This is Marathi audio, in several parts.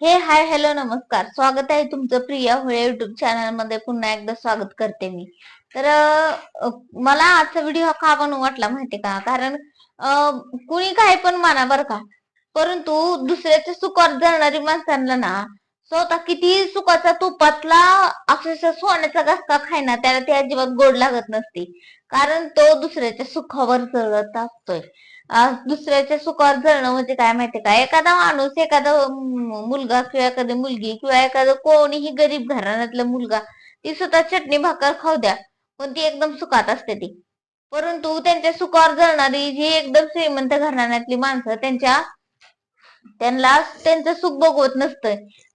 हे हाय हॅलो नमस्कार. स्वागत आहे तुमचं प्रिया होळे युट्यूब चॅनलमध्ये. पुन्हा एकदा स्वागत करते मी. तर मला आजचा व्हिडिओ का बनवू वाटला माहितीये का? कारण कुणी काय पण माना बर का. परंतु दुसऱ्याच्या सुखावर जाणारी माणसांना ना स्वतः किती सुखाचा तुपातला अक्षरशः सोन्याचा घासका खायना त्याला ते अजिबात गोड लागत नसते. कारण तो दुसऱ्याच्या सुखावर चढत असतोय. दुसऱ्याच्या सुखावर जळणं म्हणजे काय माहितीये का? एखादा माणूस एखादा मुलगा किंवा एखादी मुलगी किंवा एखादं कोणीही गरीब घराण्यातला मुलगा ती सुद्धा चटणी भाकर खाऊ द्या. पण ती एकदम सुखात असते ती. परंतु त्यांच्या सुखावर जळणारी जी एकदम श्रीमंत घराण्यातली माणसं त्यांच्या त्यांना त्यांचं सुख बघवत नसतं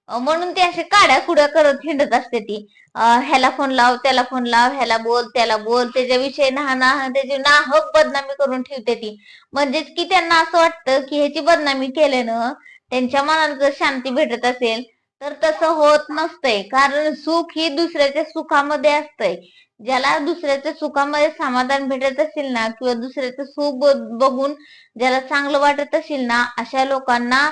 म्हणून ते असे काड्या कुड्या करत हिंडत असते ती. ह्याला फोन लाव त्याला फोन लाव ह्याला बोल त्याला बोल त्याच्याविषयी ना ना त्याची नाहक बदनामी करून ठेवते ती. म्हणजेच की त्यांना असं वाटतं की ह्याची बदनामी केल्यानं त्यांच्या मनाला जर शांती भेटत असेल तर तसं होत नसतंय. कारण सुख ही दुसऱ्याच्या सुखामध्ये असतंय. ज्याला दुसऱ्याच्या सुखामध्ये समाधान भेटत असेल ना किंवा दुसऱ्याचं सुख बघून ज्याला चांगलं वाटत असेल ना अशा लोकांना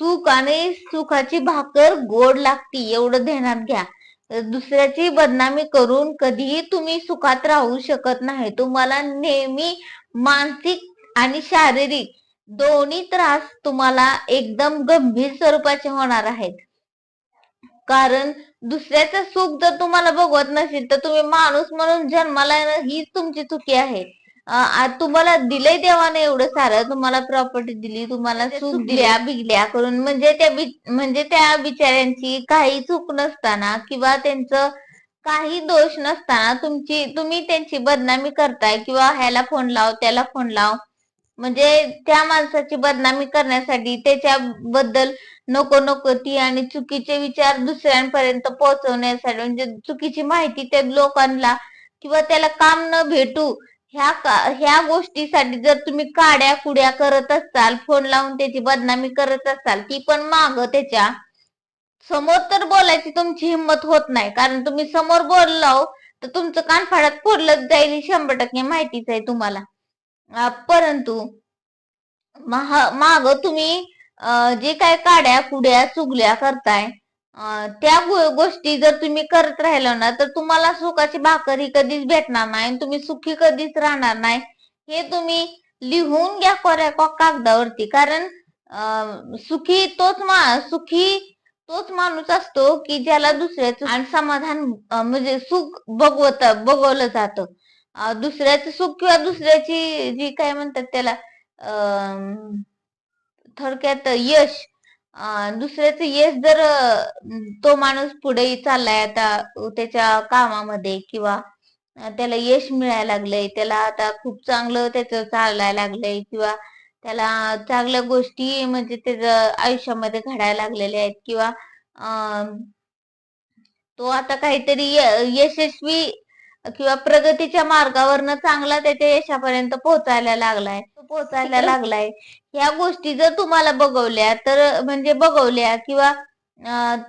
सुख आणि सुखाची भाकर गोड लागती एवढं ध्यानात घ्या. दुसऱ्याची बदनामी करून कधीही तुम्ही सुखात राहू शकत नाही. तुम्हाला नेहमी मानसिक आणि शारीरिक दोन्ही त्रास तुम्हाला एकदम गंभीर स्वरूपाचे होणार आहेत. कारण दुसऱ्याचं सुख जर तुम्हाला बघवत नसेल तर तुम्ही माणूस म्हणून जन्माला हीच तुमची चुकी आहे. तुम्हाला दिलंय देवाने एवढं सारं? तुम्हाला प्रॉपर्टी दिली तुम्हाला सुख दिल्या बिगल्या करून? म्हणजे त्या म्हणजे त्या बिचाऱ्यांची काही चूक नसताना किंवा त्यांचं काही दोष नसताना तुमची तुम्ही त्यांची बदनामी करताय किंवा ह्याला फोन लाव त्याला फोन लाव. म्हणजे त्या माणसाची बदनामी करण्यासाठी त्याच्याबद्दल नको नको ती आणि चुकीचे विचार दुसऱ्यांपर्यंत पोहोचवण्यासाठी म्हणजे चुकीची माहिती त्या लोकांना किंवा त्याला काम न भेटू ह्या का- ह्या गोष्टीसाठी जर तुम्ही काड्या कुड्या करत असाल फोन लावून त्याची बदनामी करत असाल ती पण माग त्याच्या. समोर तर बोलायची तुमची हिंमत होत नाही कारण तुम्ही समोर बोललाव तर तुमचं कानफाडात फोडलं जाईल ही शंभर टक्के माहितीच आहे तुम्हाला. परंतु माग तुम्ही जे काय काड्या कुड्या चुगल्या करताय त्या गो- गोष्टी जर तुम्ही करत राहिलो ना तर तुम्हाला सुखाची भाकर ही कधीच भेटणार नाही आणि तुम्ही सुखी कधीच राहणार नाही. हे तुम्ही लिहून घ्या कोऱ्या कागदावरती. कारण अं, सुखी तोच मा सुखी तोच माणूस असतो की ज्याला दुसऱ्याचं आणि समाधान अं, म्हणजे सुख बघवत बघवलं जातं. अं, दुसऱ्याचं सुख किंवा दुसऱ्याची जी काय म्हणतात त्याला अं, थोडक्यात यश दुसऱ्याचं यश जर तो माणूस पुढे चाललाय आता त्याच्या कामामध्ये किंवा त्याला यश मिळायला लागलंय त्याला आता खूप चांगलं त्याचं चालायला लागलंय किंवा त्याला चांगल्या गोष्टी म्हणजे त्याचं आयुष्यामध्ये घडायला लागलेल्या आहेत किंवा तो आता काहीतरी यशस्वी किंवा प्रगतीच्या मार्गावरनं चांगला त्याच्या यशापर्यंत पोहोचायला लागलाय तो पोहोचायला लागलाय. ह्या गोष्टी जर तुम्हाला बघवल्या तर म्हणजे बघवल्या किंवा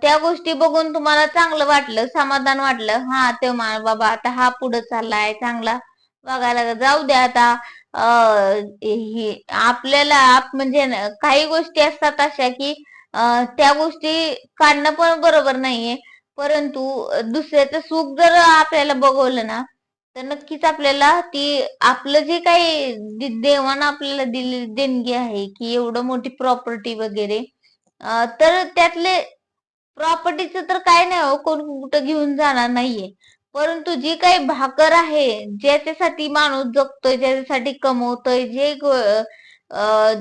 त्या गोष्टी बघून तुम्हाला चांगलं वाटलं समाधान वाटलं हा ते बाबा आता हा पुढे चाललाय चांगला बघायला जाऊ द्या आता आपल्याला आप- म्हणजे काही गोष्टी असतात अशा की त्या गोष्टी काढणं पण बरोबर नाहीये. परंतु दुसऱ्याचं सुख जर आपल्याला बघवलं ना तर नक्कीच आपल्याला ती आपलं जे काही देवानं आपल्याला दिलेली देणगी आहे की एवढं मोठी प्रॉपर्टी वगैरे तर त्यातले प्रॉपर्टीचं तर काय नाही हो कोण कुठं घेऊन जाणार नाहीये. परंतु जी काही भाकर आहे ज्याच्यासाठी माणूस जगतोय ज्याच्यासाठी कमवतोय जे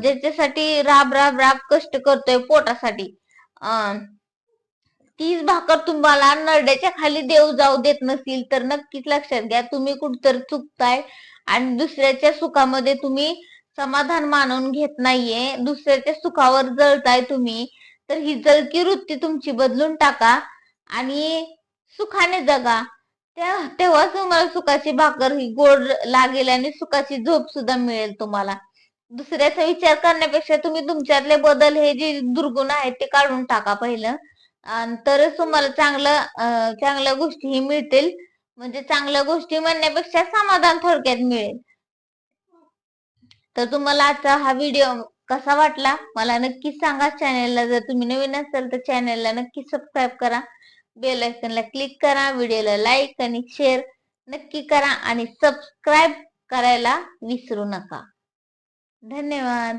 ज्याच्यासाठी राब राब राब कष्ट करतोय पोटासाठी अं, तीच भाकर तुम्हाला नरड्याच्या खाली देव जाऊ देत नसतील तर नक्कीच लक्षात घ्या तुम्ही कुठतर चुकताय आणि दुसऱ्याच्या सुखामध्ये तुम्ही समाधान मानून घेत नाहीये दुसऱ्याच्या सुखावर जळताय तुम्ही तर ही जळकी वृत्ती तुमची बदलून टाका आणि सुखाने जगा. त्या तेव्हाच तुम्हाला सुखाची भाकर ही गोड लागेल आणि सुखाची झोप सुद्धा मिळेल तुम्हाला. दुसऱ्याचा विचार करण्यापेक्षा तुम्ही तुमच्यातले बदल हे जे दुर्गुण आहेत ते काढून टाका पहिलं. तरच तुम्हाला चांगलं चांगल्या गोष्टीही मिळतील. म्हणजे चांगल्या गोष्टी म्हणण्यापेक्षा समाधान थोडक्यात मिळेल. तर तुम्हाला आजचा हा व्हिडिओ कसा वाटला? मला नक्की सांगा. चॅनेलला जर तुम्ही नवीन असाल तर चॅनेलला नक्की सबस्क्राईब करा. बेल आयकनला क्लिक करा. व्हिडिओला लाईक आणि शेअर नक्की करा. आणि सबस्क्राईब करायला विसरू नका. धन्यवाद.